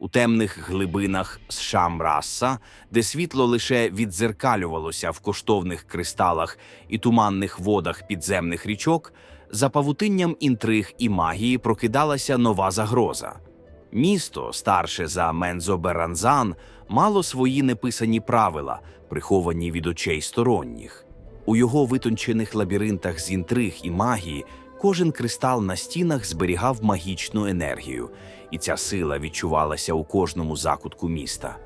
У темних глибинах з Шамраса, де світло лише віддзеркалювалося в коштовних кристалах і туманних водах підземних річок, за павутинням інтриг і магії прокидалася нова загроза. Місто, старше за Мензоберанзан, мало свої неписані правила, приховані від очей сторонніх. У його витончених лабіринтах з інтриг і магії кожен кристал на стінах зберігав магічну енергію, і ця сила відчувалася у кожному закутку міста.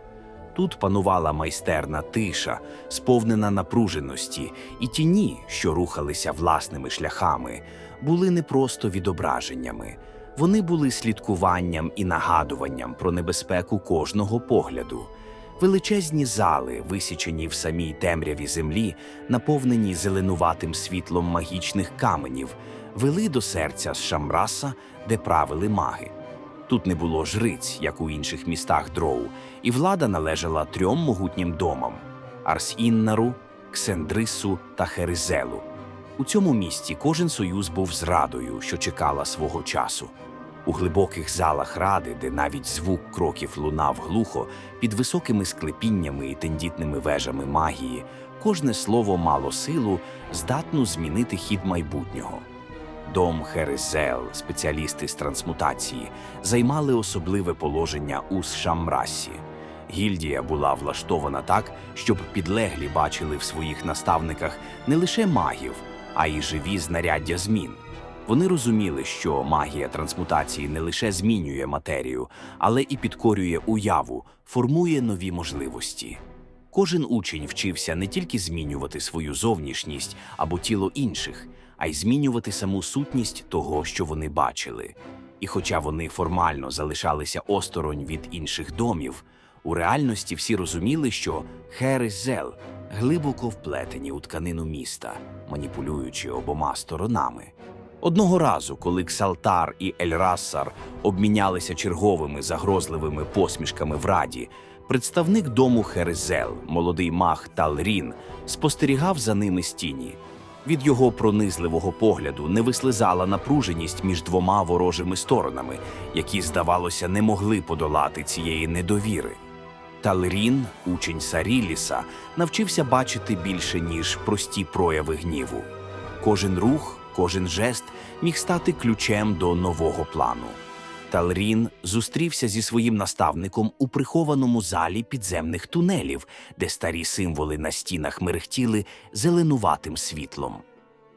Тут панувала майстерна тиша, сповнена напруженості, і тіні, що рухалися власними шляхами, були не просто відображеннями. Вони були слідкуванням і нагадуванням про небезпеку кожного погляду. Величезні зали, висічені в самій темряві землі, наповнені зеленуватим світлом магічних каменів, вели до серця з Шамраса, де правили маги. Тут не було жриць, як у інших містах дроу, і влада належала трьом могутнім домам: Арсіннару, Ксендрису та Херизелу. У цьому місті кожен союз був зрадою, що чекала свого часу. У глибоких залах ради, де навіть звук кроків лунав глухо, під високими склепіннями і тендітними вежами магії, кожне слово мало силу, здатну змінити хід майбутнього. Дом Херезел, спеціалісти з трансмутації, займали особливе положення у Шамрасі. Гільдія була влаштована так, щоб підлеглі бачили в своїх наставниках не лише магів, а й живі знаряддя змін. Вони розуміли, що магія трансмутації не лише змінює матерію, але і підкорює уяву, формує нові можливості. Кожен учень вчився не тільки змінювати свою зовнішність або тіло інших, а й змінювати саму сутність того, що вони бачили. І хоча вони формально залишалися осторонь від інших домів, у реальності всі розуміли, що Херезел глибоко вплетені у тканину міста, маніпулюючи обома сторонами. Одного разу, коли Ксалтар і Ельрассар обмінялися черговими загрозливими посмішками в раді, представник дому Херезел, молодий маг Талрін, спостерігав за ними з тіні. Від його пронизливого погляду не вислизала напруженість між двома ворожими сторонами, які, здавалося, не могли подолати цієї недовіри. Талрін, учень Саріліса, навчився бачити більше, ніж прості прояви гніву. Кожен рух, кожен жест міг стати ключем до нового плану. Талрін зустрівся зі своїм наставником у прихованому залі підземних тунелів, де старі символи на стінах мерехтіли зеленуватим світлом.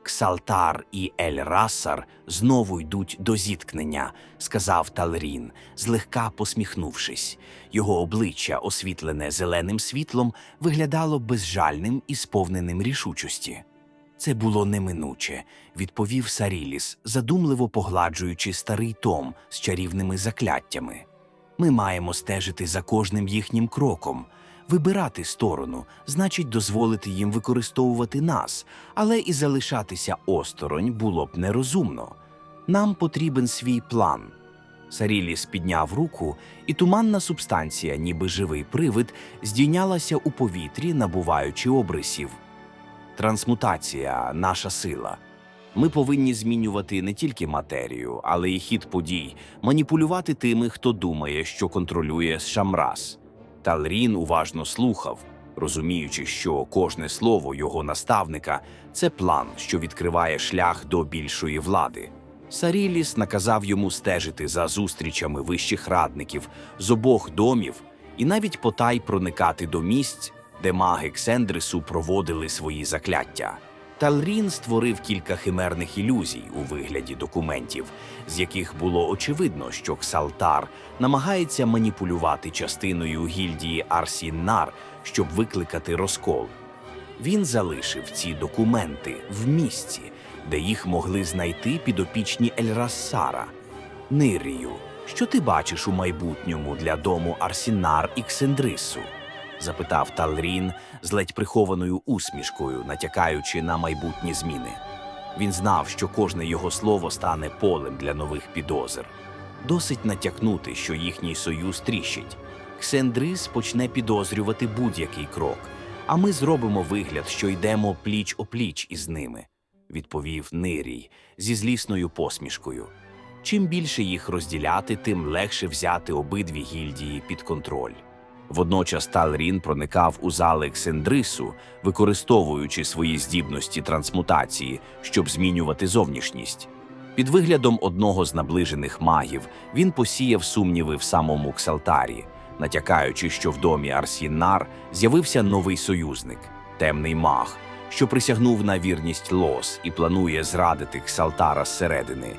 Ксалтар і Ель-Рассар знову йдуть до зіткнення, сказав Талрін, злегка посміхнувшись. Його обличчя, освітлене зеленим світлом, виглядало безжальним і сповненим рішучості. Це було неминуче, відповів Саріліс, задумливо погладжуючи старий том з чарівними закляттями. Ми маємо стежити за кожним їхнім кроком. Вибирати сторону значить дозволити їм використовувати нас, але і залишатися осторонь було б нерозумно. Нам потрібен свій план. Саріліс підняв руку, і туманна субстанція, ніби живий привид, здійнялася у повітрі, набуваючи обрисів. Трансмутація наша сила. Ми повинні змінювати не тільки матерію, але й хід подій, маніпулювати тими, хто думає, що контролює Шамрас. Талрін уважно слухав, розуміючи, що кожне слово його наставника це план, що відкриває шлях до більшої влади. Саріліс наказав йому стежити за зустрічами вищих радників з обох домів і навіть потай проникати до місць, де маги Ксендрису проводили свої закляття. Талрін створив кілька химерних ілюзій у вигляді документів, з яких було очевидно, що Ксалтар намагається маніпулювати частиною гільдії Арсіннар, щоб викликати розкол. Він залишив ці документи в місці, де їх могли знайти підопічні Ельрассара. Нирію, що ти бачиш у майбутньому для дому Арсінар і Ксендрису? Запитав Талрін з ледь прихованою усмішкою, натякаючи на майбутні зміни. Він знав, що кожне його слово стане полем для нових підозр. Досить натякнути, що їхній союз тріщить. Ксендрис почне підозрювати будь-який крок, а ми зробимо вигляд, що йдемо пліч опліч із ними, відповів Нирій зі злісною посмішкою. Чим більше їх розділяти, тим легше взяти обидві гільдії під контроль. Водночас Талрін проникав у зали Ксендрису, використовуючи свої здібності трансмутації, щоб змінювати зовнішність. Під виглядом одного з наближених магів він посіяв сумніви в самому Ксалтарі, натякаючи, що в домі Арсінар з'явився новий союзник темний маг, що присягнув на вірність лос і планує зрадити Ксалтара зсередини.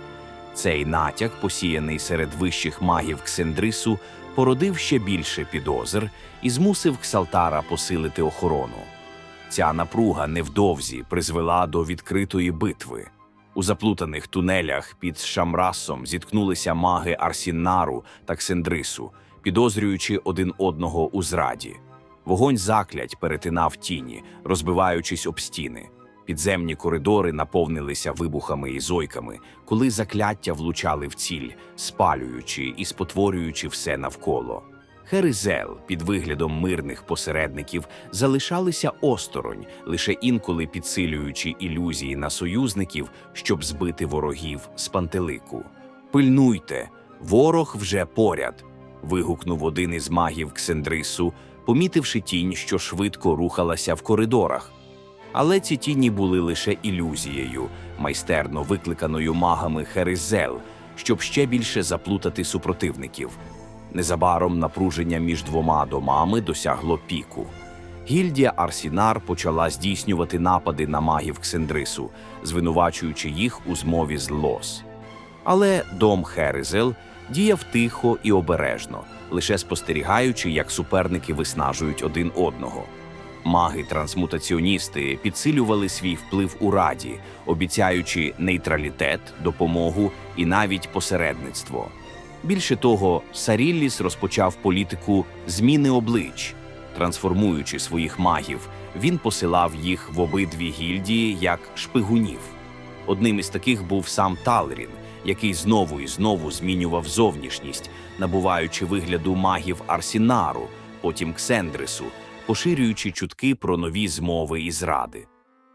Цей натяк, посіяний серед вищих магів Ксендрису, породив ще більше підозр і змусив Ксалтара посилити охорону. Ця напруга невдовзі призвела до відкритої битви. У заплутаних тунелях під Шамрасом зіткнулися маги Арсінару та Ксендрису, підозрюючи один одного у зраді. Вогонь заклять перетинав тіні, розбиваючись об стіни. Підземні коридори наповнилися вибухами і зойками, коли закляття влучали в ціль, спалюючи і спотворюючи все навколо. Херизел під виглядом мирних посередників залишалися осторонь, лише інколи підсилюючи ілюзії на союзників, щоб збити ворогів з пантелику. Пильнуйте, ворог вже поряд. вигукнув один із магів Ксендрису, помітивши тінь, що швидко рухалася в коридорах. Але ці тіні були лише ілюзією, майстерно викликаною магами Херизел, щоб ще більше заплутати супротивників. Незабаром напруження між двома домами досягло піку. Гільдія Арсінар почала здійснювати напади на магів Ксендрису, звинувачуючи їх у змові з Лос. Але дом Херизел діяв тихо і обережно, лише спостерігаючи, як суперники виснажують один одного. Маги-трансмутаціоністи підсилювали свій вплив у раді, обіцяючи нейтралітет, допомогу і навіть посередництво. Більше того, Сарілліс розпочав політику зміни облич. Трансформуючи своїх магів, він посилав їх в обидві гільдії як шпигунів. Одним із таких був сам Талрін, який знову і знову змінював зовнішність, набуваючи вигляду магів Арсінару, потім Ксендрису, поширюючи чутки про нові змови і зради.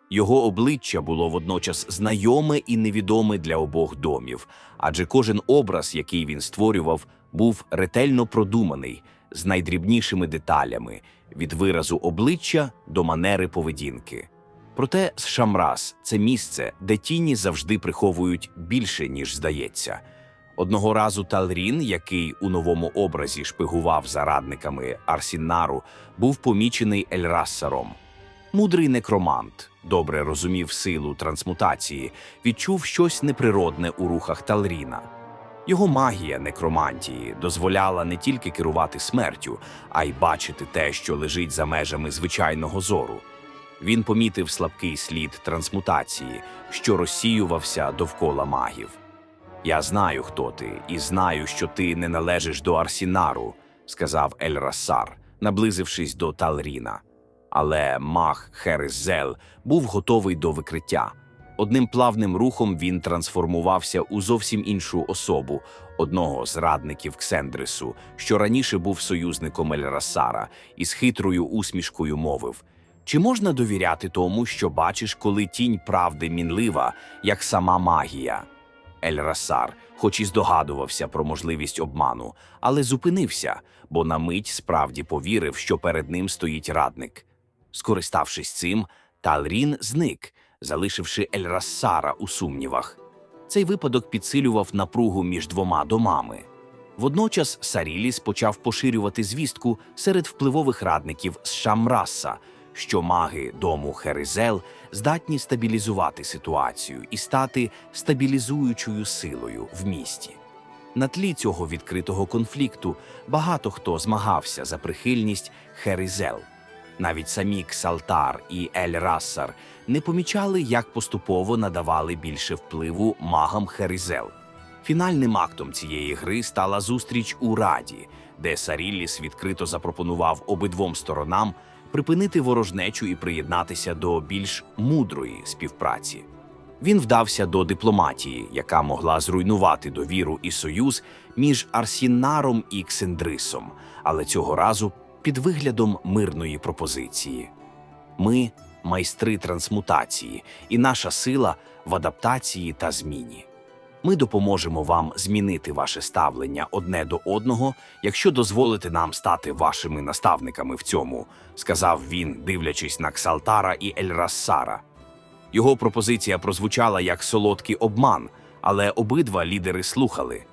Його обличчя було водночас знайоме і невідоме для обох домів, адже кожен образ, який він створював, був ретельно продуманий з найдрібнішими деталями від виразу обличчя до манери поведінки. Проте Шамрас це місце, де тіні завжди приховують більше, ніж здається. Одного разу Талрін, який у новому образі шпигував за радниками Арсінару, був помічений Ельрассаром. Мудрий некромант добре розумів силу трансмутації, відчув щось неприродне у рухах Талріна. Його магія некромантії дозволяла не тільки керувати смертю, а й бачити те, що лежить за межами звичайного зору. Він помітив слабкий слід трансмутації, що розсіювався довкола магів. Я знаю, хто ти, і знаю, що ти не належиш до Арсінару, сказав Ель Рассар, наблизившись до Талріна. Але маг Херезел був готовий до викриття. Одним плавним рухом він трансформувався у зовсім іншу особу, одного з радників Ксендрису, що раніше був союзником Ельрасара, і з хитрою усмішкою мовив: Чи можна довіряти тому, що бачиш, коли тінь правди мінлива, як сама магія? Ель-Расар, хоч і здогадувався про можливість обману, але зупинився, бо на мить справді повірив, що перед ним стоїть радник. Скориставшись цим, Талрін зник, залишивши Ель-Рассара у сумнівах. Цей випадок підсилював напругу між двома домами. Водночас Саріліс почав поширювати звістку серед впливових радників з Шамраса, що маги дому Херизел здатні стабілізувати ситуацію і стати стабілізуючою силою в місті. На тлі цього відкритого конфлікту багато хто змагався за прихильність Херизел. Навіть самі Ксалтар і Ель Рассар не помічали, як поступово надавали більше впливу магам Херизел. Фінальним актом цієї гри стала зустріч у Раді, де Сарілліс відкрито запропонував обидвом сторонам припинити ворожнечу і приєднатися до більш мудрої співпраці. Він вдався до дипломатії, яка могла зруйнувати довіру і союз між Арсінаром і Ксендрисом, але цього разу під виглядом мирної пропозиції. Ми майстри трансмутації, і наша сила в адаптації та зміні. Ми допоможемо вам змінити ваше ставлення одне до одного, якщо дозволите нам стати вашими наставниками в цьому, сказав він, дивлячись на Ксалтара і Ельрассара. Його пропозиція прозвучала як солодкий обман, але обидва лідери слухали.